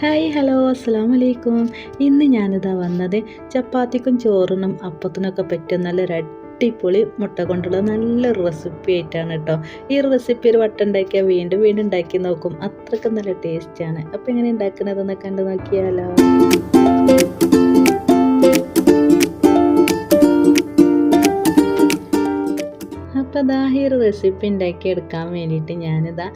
Hi hello അസ്സാം വലൈക്കും ഇന്ന് ഞാനിതാ വന്നത് ചപ്പാത്തിക്കും ചോറിനും അപ്പത്തിനൊക്കെ പറ്റിയ നല്ലൊരു അടിപൊളി മുട്ട കൊണ്ടുള്ള നല്ല റെസിപ്പി ആയിട്ടാണ് കേട്ടോ ഈ റെസിപ്പി ഒരു വട്ടം ഉണ്ടാക്കിയാൽ വീണ്ടും വീണ്ടും ഉണ്ടാക്കി നോക്കും. അത്രയ്ക്ക് നല്ല ടേസ്റ്റാണ് അപ്പോൾ എങ്ങനെ ഉണ്ടാക്കുന്നതെന്ന് കണ്ടു നോക്കിയാലോ. അപ്പോൾ അതാ ഈ റെസിപ്പി ഉണ്ടാക്കിയെടുക്കാൻ വേണ്ടിയിട്ട് ഞാനിതാ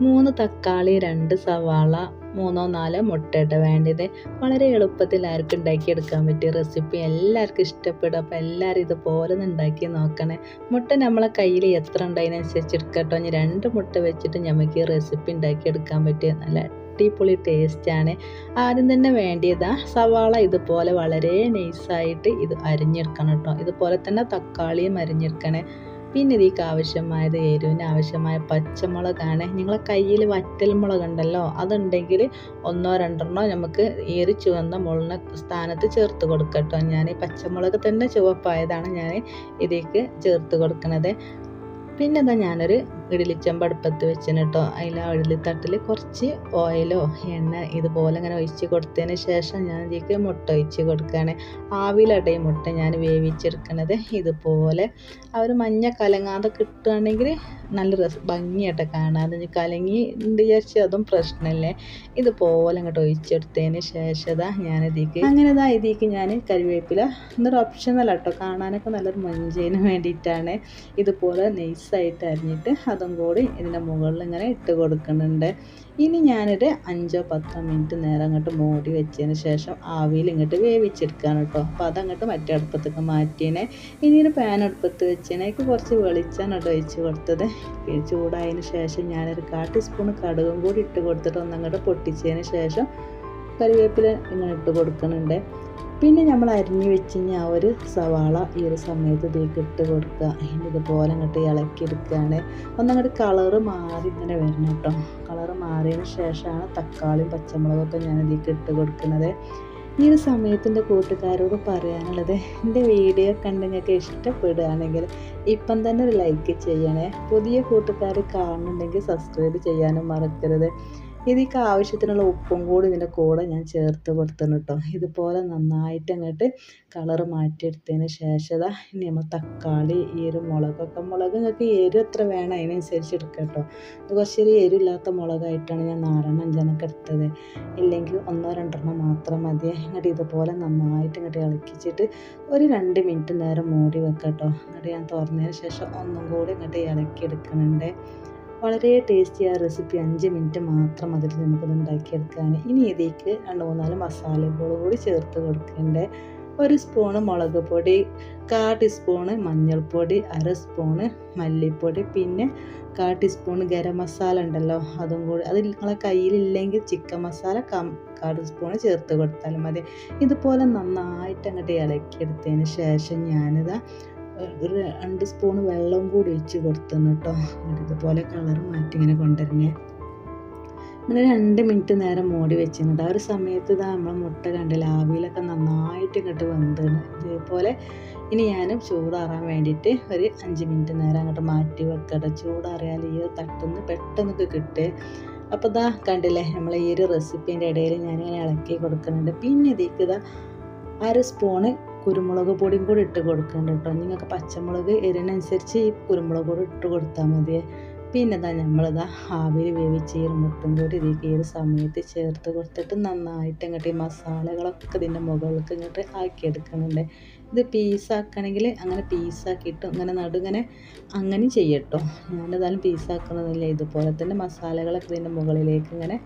മൂന്ന് തക്കാളി രണ്ട് സവാള മൂന്നോ നാലോ മുട്ടയിട്ട് വേണ്ടത്. വളരെ എളുപ്പത്തിൽ ആർക്കും ഉണ്ടാക്കിയെടുക്കാൻ പറ്റിയ റെസിപ്പി എല്ലാവർക്കും ഇഷ്ടപ്പെടും. അപ്പോൾ എല്ലാവരും ഇതുപോലെ ഉണ്ടാക്കി നോക്കണേ. മുട്ട നമ്മളെ കയ്യിൽ എത്ര ഉണ്ടായതിനനുസരിച്ച് എടുക്കട്ടോ. ഇനി രണ്ട് മുട്ട വെച്ചിട്ട് നമുക്ക് ഈ റെസിപ്പി ഉണ്ടാക്കിയെടുക്കാൻ പറ്റിയ നല്ല അടിപൊളി ടേസ്റ്റാണ് ആദ്യം തന്നെ വേണ്ടിയതാ സവാള ഇതുപോലെ വളരെ നൈസായിട്ട് ഇത് അരിഞ്ഞെടുക്കണം കേട്ടോ. ഇതുപോലെ തന്നെ തക്കാളിയും അരിഞ്ഞെടുക്കണേ. പിന്നെ ഇതിക്ക് ആവശ്യമായത് എരിവിന് ആവശ്യമായ പച്ചമുളകാണ്. നിങ്ങളെ കയ്യിൽ വറ്റൽ മുളക് ഉണ്ടല്ലോ അതുണ്ടെങ്കിൽ ഒന്നോ രണ്ടെണ്ണോ നമുക്ക് ഏറി ചുവന്ന മുളകിന് സ്ഥാനത്ത് ചേർത്ത് കൊടുക്കട്ടോ. ഞാൻ പച്ചമുളക് തന്നെ ചുവപ്പായതാണ് ഞാൻ ഇതിലേക്ക് ചേർത്ത് കൊടുക്കുന്നത് പിന്നെ എന്താ ഞാനൊരു ഇഡലിച്ചമ്പ് അടുപ്പത്ത് വെച്ചിന് കേട്ടോ അതിൽ ആ ഇഡലിത്തട്ടിൽ കുറച്ച് ഓയിലോ എണ്ണ ഇതുപോലെ ഇങ്ങനെ ഒഴിച്ച് കൊടുത്തതിന് ശേഷം ഞാൻ ഇതിലേക്ക് മുട്ട ഒഴിച്ച് കൊടുക്കുകയാണ്. ആവിലടയും മുട്ട ഞാൻ വേവിച്ചെടുക്കണത് ഇതുപോലെ. ആ ഒരു മഞ്ഞ കലങ്ങാതെ കിട്ടുകയാണെങ്കിൽ നല്ല രസ ഭംഗിയായിട്ട് കാണാം അതിന് കലങ്ങി വിചാരിച്ച് അതും പ്രശ്നമല്ലേ ഇതുപോലെ അങ്ങോട്ട് ഒഴിച്ചെടുത്തതിന് ശേഷം ഞാൻ ഇതിലേക്ക് അങ്ങനെ ഇതാ ഇതിലേക്ക് ഞാൻ കരിവേപ്പില എന്നൊരു ഓപ്ഷനല്ല കേട്ടോ കാണാനൊക്കെ നല്ലൊരു മഞ്ചേന് വേണ്ടിയിട്ടാണ്. ഇതുപോലെ നൈസായിട്ട് അരിഞ്ഞിട്ട് അതും കൂടി ഇതിന്റെ മുകളിൽ ഇങ്ങനെ ഇട്ട് കൊടുക്കുന്നുണ്ട്. ഇനി ഞാനൊരു അഞ്ചോ പത്തോ മിനിറ്റ് നേരം അങ്ങോട്ട് മൂടി വെച്ചതിന് ശേഷം ആവിയിൽ ഇങ്ങോട്ട് വേവിച്ചെടുക്കുകയാണ് കേട്ടോ അപ്പോൾ അതങ്ങോട്ട് മറ്റേ അടുപ്പത്തേക്ക് മാറ്റിയതിനെ. ഇനി ഒരു പാൻ അടുപ്പത്ത് വെച്ചതിനേക്ക് കുറച്ച് വെളിച്ചെണ്ണ ഒഴിച്ച് കൊടുത്തത്. ചൂടായതിന് ശേഷം ഞാനൊരു കാ ടീസ്പൂൺ കടുകും കൂടി ഇട്ട് കൊടുത്തിട്ട് ഒന്നങ്ങോട്ട് പൊട്ടിച്ചതിന് ശേഷം കറിവേപ്പില ഇങ്ങനെ ഇട്ട് കൊടുക്കുന്നുണ്ട്. പിന്നെ നമ്മൾ അരിഞ്ഞു വെച്ച് ആ ഒരു സവാള ഈ ഒരു സമയത്ത് ഇതിലേക്ക് ഇട്ട് കൊടുക്കുക. അതിന്റെ ഇതുപോലെ അങ്ങോട്ട് ഇളക്കിയെടുക്കുകയാണ്. ഒന്നങ്ങോട്ട് കളറ് മാറി ഇങ്ങനെ വരണം കേട്ടോ. കളറ് മാറിയതിന് ശേഷമാണ് തക്കാളിയും പച്ചമുളകൊക്കെ ഞാൻ ഇതിലേക്ക് ഇട്ട് കൊടുക്കുന്നത്. ഈ ഒരു സമയത്തിന്റെ കൂട്ടുകാരോട് പറയാനുള്ളത് എന്റെ വീഡിയോ കണ്ട് നിങ്ങൾക്ക് ഇഷ്ടപ്പെടുകയാണെങ്കിൽ ഇപ്പം തന്നെ ഒരു ലൈക്ക് ചെയ്യണേ. പുതിയ കൂട്ടുകാർ കാണുന്നുണ്ടെങ്കിൽ സബ്സ്ക്രൈബ് ചെയ്യാനും മറക്കരുത്. ഇതിക്ക് ആവശ്യത്തിനുള്ള ഉപ്പും കൂടി ഇതിന്റെ കൂടെ ഞാൻ ചേർത്ത് കൊടുത്തിട്ടുണ്ട് കേട്ടോ ഇതുപോലെ നന്നായിട്ട് അങ്ങോട്ട് കളറ് മാറ്റിയെടുത്തതിന് ശേഷം ഇനി നമ്മൾ തക്കാളി ഈ ഒരു മുളകൊക്കെ മുളക് നിങ്ങൾക്ക് എരിവ് എത്ര വേണം അതിനനുസരിച്ച് എടുക്കുക കേട്ടോ ഇത് കുറച്ചൊരു എരിവില്ലാത്ത മുളകായിട്ടാണ് ഞാൻ നാലെണ്ണം അഞ്ചെണ്ണൊക്കെ എടുത്തത്. ഇല്ലെങ്കിൽ ഒന്നോ രണ്ടെണ്ണം മാത്രം മതി. എന്നിട്ട് ഇതുപോലെ നന്നായിട്ട് ഇങ്ങോട്ട് ഇളക്കിച്ചിട്ട് ഒരു രണ്ട് മിനിറ്റ് നേരം മൂടി വെക്കാം കേട്ടോ എന്നിട്ട് ഞാൻ തുറന്നതിന് ശേഷം ഒന്നും കൂടി ഇങ്ങോട്ട് ഇളക്കി എടുക്കുന്നുണ്ട് വളരെ ടേസ്റ്റി ആ റെസിപ്പി അഞ്ച് മിനിറ്റ് മാത്രം അതിൽ നമുക്കത് ഉണ്ടാക്കിയെടുക്കാൻ ഇനി ഇതിലേക്ക് രണ്ട് മൂന്നാൽ മസാലകൾ കൂടി ചേർത്ത് കൊടുക്കേണ്ടേ. ഒരു സ്പൂണ് മുളക് പൊടി കാ ടീസ്പൂണ് മഞ്ഞൾപ്പൊടി അര സ്പൂണ് മല്ലിപ്പൊടി പിന്നെ കാ ടീസ്പൂണ് ഗരം മസാല ഉണ്ടല്ലോ അതും കൂടി. അത് നിങ്ങളെ കയ്യിലില്ലെങ്കിൽ ചിക്കൻ മസാല കാ ടീസ്പൂണ് ചേർത്ത് കൊടുത്താലും മതി. ഇതുപോലെ നന്നായിട്ട് അങ്ങോട്ട് ഇളക്കിയെടുത്തതിന് ശേഷം ഞാനിതാ ഒരു രണ്ട് സ്പൂൺ വെള്ളം കൂടി ഒഴിച്ച് കൊടുത്തെന്ന് കേട്ടോ. ഇതുപോലെ കളർ മാറ്റി ഇങ്ങനെ കൊണ്ടുവരണേ അങ്ങനെ രണ്ട് മിനിറ്റ് നേരം മൂടി വെച്ചിട്ടുണ്ട്. ആ ഒരു സമയത്ത് ഇതാ നമ്മൾ മുട്ട കണ്ടില്ല ആവിയിലൊക്കെ നന്നായിട്ട് ഇങ്ങോട്ട് വന്നിട്ടുണ്ട് ഇതേപോലെ ഇനി ഞാൻ ചൂടാറാൻ വേണ്ടിയിട്ട് ഒരു അഞ്ച് മിനിറ്റ് നേരം അങ്ങോട്ട് മാറ്റി വെക്കട്ടെ ചൂടാറിയാൽ ഈ തട്ടുന്ന് പെട്ടെന്നൊക്കെ കിട്ടുക അപ്പോൾ ഇതാ കണ്ടില്ലേ നമ്മൾ ഈ ഒരു റെസിപ്പീന്റെ ഇടയിൽ ഞാനിങ്ങനെ ഇളക്കി കൊടുക്കുന്നുണ്ട്. പിന്നെ ഇതിക്ക് ഇതാ അര സ്പൂണ് കുരുമുളക് പൊടിയും കൂടി ഇട്ട് കൊടുക്കുന്നുണ്ട് കേട്ടോ. നിങ്ങൾക്ക് പച്ചമുളക് എരിനനുസരിച്ച് ഈ കുരുമുളക് പൊടി ഇട്ട് കൊടുത്താൽ മതി പിന്നെ ഇതാ നമ്മളിതാ ആവിയിൽ വേവിച്ച് ഈ മുട്ടും കൂടി ഇതിലേക്ക് ഈ ഒരു സമയത്ത് ചേർത്ത് കൊടുത്തിട്ട് നന്നായിട്ട് ഇങ്ങോട്ട് ഈ മസാലകളൊക്കെ ഇതിന്റെ മുകളിലേക്ക് ഇങ്ങോട്ട് ആക്കിയെടുക്കുന്നുണ്ട് ഇത് പീസാക്കണമെങ്കിൽ അങ്ങനെ പീസാക്കിയിട്ട് ഇങ്ങനെ നടുങ്ങനെ അങ്ങനെ ചെയ്യട്ടോ. ഞാനിതാലും പീസാക്കുന്നതല്ലേ ഇതുപോലെ തന്നെ മസാലകളൊക്കെ ഇതിന്റെ മുകളിലേക്ക് ഇങ്ങനെ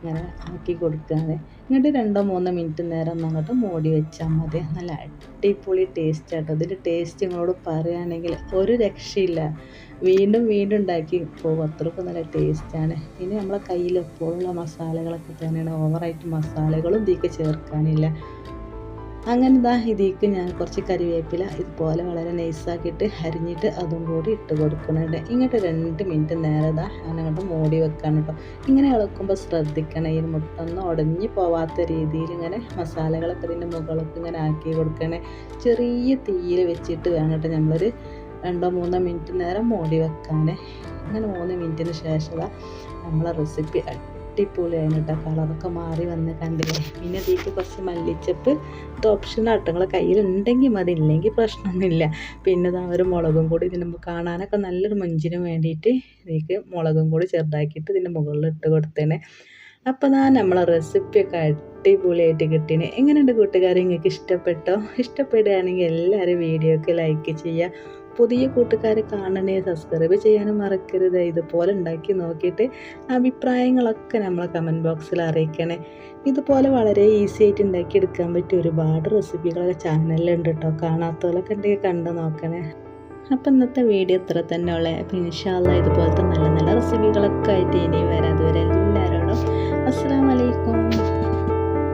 ഇങ്ങനെ ആക്കി കൊടുക്കാതെ എന്നിട്ട് രണ്ടോ മൂന്നോ മിനിറ്റ് നേരം അങ്ങോട്ട് മൂടി വെച്ചാൽ മതി. നല്ല അടിപൊളി ടേസ്റ്റ് ആട്ടോ. ഇതിന്റെ ടേസ്റ്റ് നിങ്ങളോട് പറയുകയാണെങ്കിൽ ഒരു രക്ഷയില്ല. വീണ്ടും വീണ്ടും ഉണ്ടാക്കി പോകും. അത്രക്കും നല്ല ടേസ്റ്റാണ് ഇനി നമ്മളെ കയ്യിൽ എപ്പോഴുള്ള മസാലകളൊക്കെ തന്നെയാണ്. ഓവറായിട്ട് മസാലകളും ഇതിലേക്ക് ചേർക്കാനില്ല. അങ്ങനെ ഇതാ ഇതിക്ക് ഞാൻ കുറച്ച് കറിവേപ്പില ഇതുപോലെ വളരെ നൈസാക്കിയിട്ട് അരിഞ്ഞിട്ട് അതും കൂടി ഇട്ട് കൊടുക്കുന്നുണ്ട്. ഇങ്ങോട്ട് രണ്ട് മിനിറ്റ് നേരെ ഞാൻ അങ്ങോട്ട് മൂടി വെക്കണം കേട്ടോ ഇങ്ങനെ ഇളക്കുമ്പോൾ ശ്രദ്ധിക്കണം. ഈ മുട്ടൊന്നും ഉടഞ്ഞു പോവാത്ത രീതിയിൽ ഇങ്ങനെ മസാലകളൊക്കെ ഇതിന്റെ മുകളൊക്കെ ഇങ്ങനെ ആക്കി കൊടുക്കണേ. ചെറിയ തീയിൽ വെച്ചിട്ട് വേണം കേട്ടോ നമ്മളൊരു രണ്ടോ മൂന്നോ മിനിറ്റ് നേരം മൂടി വെക്കാൻ അങ്ങനെ മൂന്ന് മിനിറ്റിന് ശേഷം നമ്മളെ റെസിപ്പി അടിപൊളിയാണ് കേട്ടോ. കളറൊക്കെ മാറി വന്ന് കണ്ടില്ലേ? പിന്നെ ഇതിലേക്ക് കുറച്ച് മല്ലിച്ചപ്പ് ഇത് കേട്ടോ. നിങ്ങളെ കയ്യിലുണ്ടെങ്കിൽ മതി ഇല്ലെങ്കിൽ പ്രശ്നമൊന്നുമില്ല. പിന്നെ ഇതാ ഒരു മുളകും കൂടി ഇതിന് കാണാനൊക്കെ നല്ലൊരു മഞ്ചിന് വേണ്ടിയിട്ട് ഇതിലേക്ക് മുളകും കൂടി ചെറുതാക്കിയിട്ട് ഇതിന്റെ മുകളിൽ ഇട്ട് കൊടുത്തേനെ. അപ്പോൾ ഞാൻ നമ്മളെ റെസിപ്പിയൊക്കെ അടിപൊളിയായിട്ട് കിട്ടീന്. എങ്ങനെയുണ്ട് കൂട്ടുകാരെ? നിങ്ങൾക്ക് ഇഷ്ടപ്പെട്ടോ? ഇഷ്ടപ്പെടുകയാണെങ്കിൽ എല്ലാവരും വീഡിയോക്ക് ലൈക്ക് ചെയ്യുക. പുതിയ കൂട്ടുകാരെ കാണണേ സബ്സ്ക്രൈബ് ചെയ്യാനും മറക്കരുത്. ഇതുപോലെ ഉണ്ടാക്കി നോക്കിയിട്ട് അഭിപ്രായങ്ങളൊക്കെ നമ്മളെ കമന്റ് ബോക്സിൽ അറിയിക്കണേ. ഇതുപോലെ വളരെ ഈസി ആയിട്ട് ഉണ്ടാക്കിയെടുക്കാൻ പറ്റിയ ഒരുപാട് റെസിപ്പികളൊക്കെ ചാനലിലുണ്ട് കേട്ടോ കാണാത്തവരൊക്കെ ഉണ്ടെങ്കിൽ കണ്ടു നോക്കണേ. അപ്പം ഇന്നത്തെ വീഡിയോ ഇത്ര തന്നെ ഉള്ളേ. അപ്പം ഇൻഷാല്ല ഇതുപോലത്തെ നല്ല നല്ല റെസിപ്പികളൊക്കെ ആയിട്ട് ഇനി വരാം. അതുവരെ എല്ലാവരോടും അസ്സാം വലൈക്കും